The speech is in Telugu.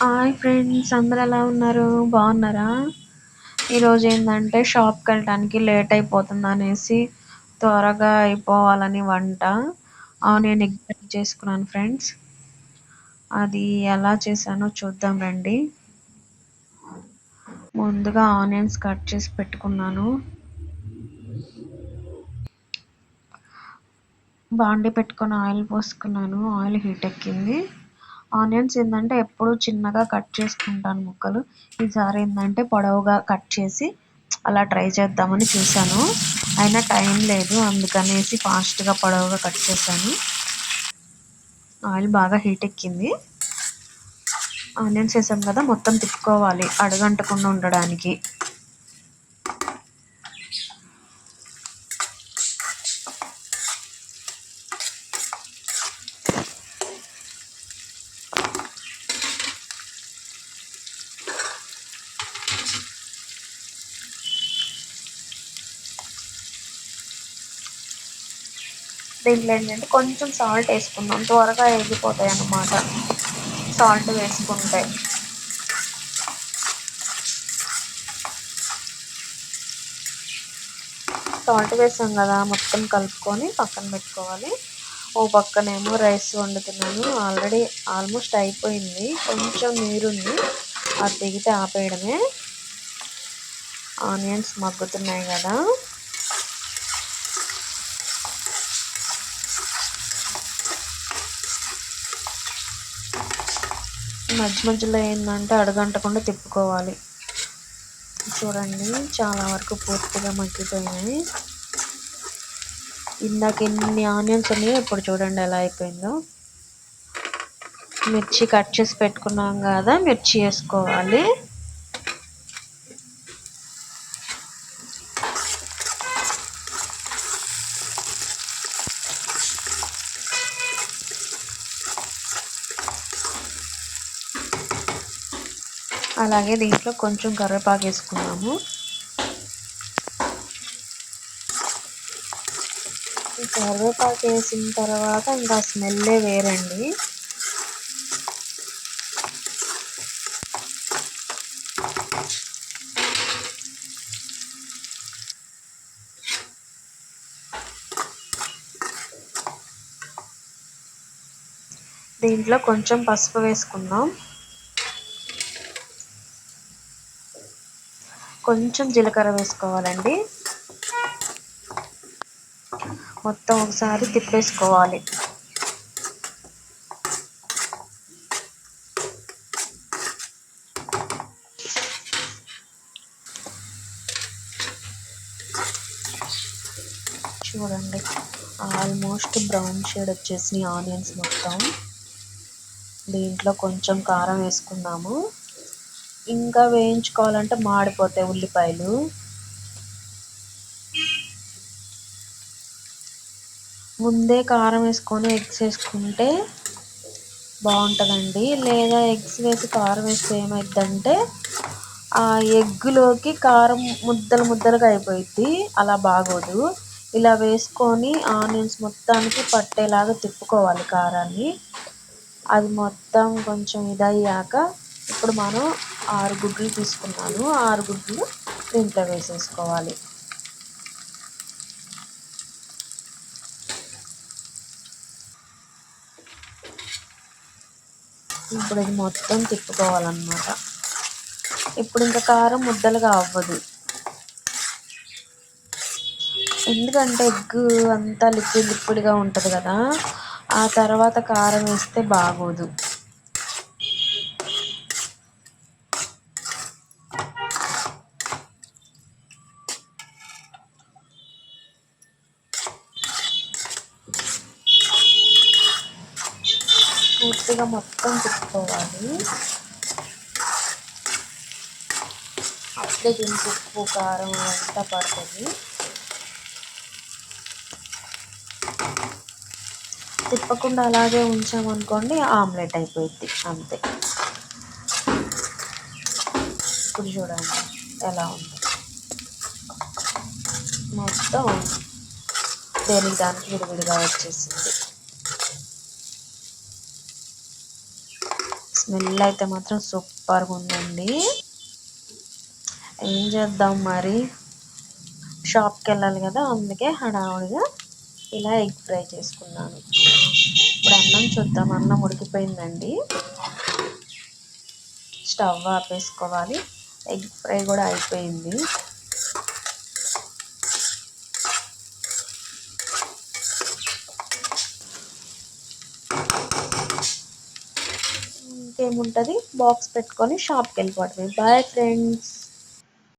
హాయ్ ఫ్రెండ్స్ అందరు ఎలా ఉన్నారు? బాగున్నారా? ఈరోజు ఏంటంటే షాప్కి వెళ్ళడానికి లేట్ అయిపోతుంది అనేసి త్వరగా అయిపోవాలని వంట. ఆనియన్ ఎగ్జామ్ చేసుకున్నాను ఫ్రెండ్స్. అది ఎలా చేశానో చూద్దాం రండి. ముందుగా ఆనియన్స్ కట్ చేసి పెట్టుకున్నాను. బాండి పెట్టుకొని ఆయిల్ పోసుకున్నాను. ఆయిల్ హీట్ ఎక్కింది. ఆనియన్స్ ఏంటంటే ఎప్పుడు చిన్నగా కట్ చేసుకుంటాను ముక్కలు. ఈసారి ఏంటంటే పొడవుగా కట్ చేసి అలా ట్రై చేద్దామని చూశాను. అయినా టైం లేదు అందుకనేసి ఫాస్ట్గా పొడవుగా కట్ చేశాను. ఆయిల్ బాగా హీట్ ఎక్కింది. ఆనియన్స్ వేసాం కదా మొత్తం తిప్పుకోవాలి అడగంటకుండా ఉండడానికి. దీంట్లో ఏంటంటే కొంచెం సాల్ట్ వేసుకుందాం. త్వరగా ఎగిపోతాయి అన్నమాట. సాల్ట్ వేసుకుంటే. సాల్ట్ వేసాం కదా మొత్తం కలుపుకొని పక్కన పెట్టుకోవాలి. ఓ పక్కనేమో రైస్ వండుతున్నాను. ఆల్రెడీ ఆల్మోస్ట్ అయిపోయింది. కొంచెం నీరుంది. అది దిగితే ఆపేయడమే. ఆనియన్స్ మగ్గుతున్నాయి కదా. మధ్య మధ్యలో ఏంటంటే అడగంటకుండా తిప్పుకోవాలి. చూడండి చాలా వరకు పూర్తిగా మగ్గిపోయినాయి. ఇందాక ఎన్ని ఆనియన్స్ ఉన్నాయో ఇప్పుడు చూడండి ఎలా అయిపోయిందో. మిర్చి కట్ చేసి పెట్టుకున్నాం కదా మిర్చి వేసుకోవాలి. అలాగే దీంట్లో కొంచెం కరివేపాకు వేసుకున్నాము కరివేపాకు వేసిన తర్వాత ఇంకా స్మెల్లే వేరండి. దీంట్లో కొంచెం పసుపు వేసుకుందాం. కొంచెం జీలకర్ర వేసుకోవాలండి. మొత్తం ఒకసారి తిప్పేసుకోవాలి. చూడండి ఆల్మోస్ట్ బ్రౌన్ షేడ్ వచ్చేసి ఆనియన్స్ మొత్తం. దీంట్లో కొంచెం కారం వేసుకున్నాము. ఇంకా వేయించుకోవాలంటే మాడిపోతాయి ఉల్లిపాయలు. ముందే కారం వేసుకొని ఎగ్స్ వేసుకుంటే బాగుంటుందండి. లేదా ఎగ్స్ వేసి కారం వేస్తే ఏమైందంటే ఆ ఎగ్గులోకి కారం ముద్దలు ముద్దలుగా అయిపోయింది అలా బాగోదు. ఇలా వేసుకొని ఆనియన్స్ మొత్తానికి పట్టేలాగా తిప్పుకోవాలి కారాన్ని. అది మొత్తం కొంచెం ఇదయ్యాక ఇప్పుడు మనం ఆరు గుడ్లు తీసుకున్నాను. ఆరు గుడ్లు దీంట్లో వేసేసుకోవాలి. ఇప్పుడు ఇది మొత్తం తిప్పుకోవాలన్నమాట. ఇప్పుడు ఇంకా కారం ముద్దలుగా అవ్వదు. ఎందుకంటే ఎగ్ అంతా లిక్విడ్ లిక్విడ్గా ఉంటుంది కదా ఆ తర్వాత కారం వేస్తే బాగోదు. పూర్తిగా మొత్తం తిప్పుకోవాలి. అప్పుడే దీనికి ఉప్పు కారం అంతా పడుతుంది. తిప్పకుండా అలాగే ఉంచామనుకోండి ఆమ్లెట్ అయిపోయింది అంతే. ఇప్పుడు చూడండి ఎలా ఉంది. మొత్తం దేనికి దానికి విడివిడిగా వచ్చేసింది. స్మెల్ అయితే మాత్రం సూపర్గా ఉందండి ఏం చేద్దాం మరి? షాప్కి వెళ్ళాలి కదా అందుకే హడావుడిగా ఇలా ఎగ్ ఫ్రై చేసుకున్నాను. ఇప్పుడు అన్నం చూద్దాం అన్నం ఉడికిపోయిందండి. స్టవ్ ఆపేసుకోవాలి ఎగ్ ఫ్రై కూడా అయిపోయింది. ఇంకేముంటుంది బాక్స్ పెట్టుకొని షాప్కి వెళ్ళిపోవడమే. Bye friends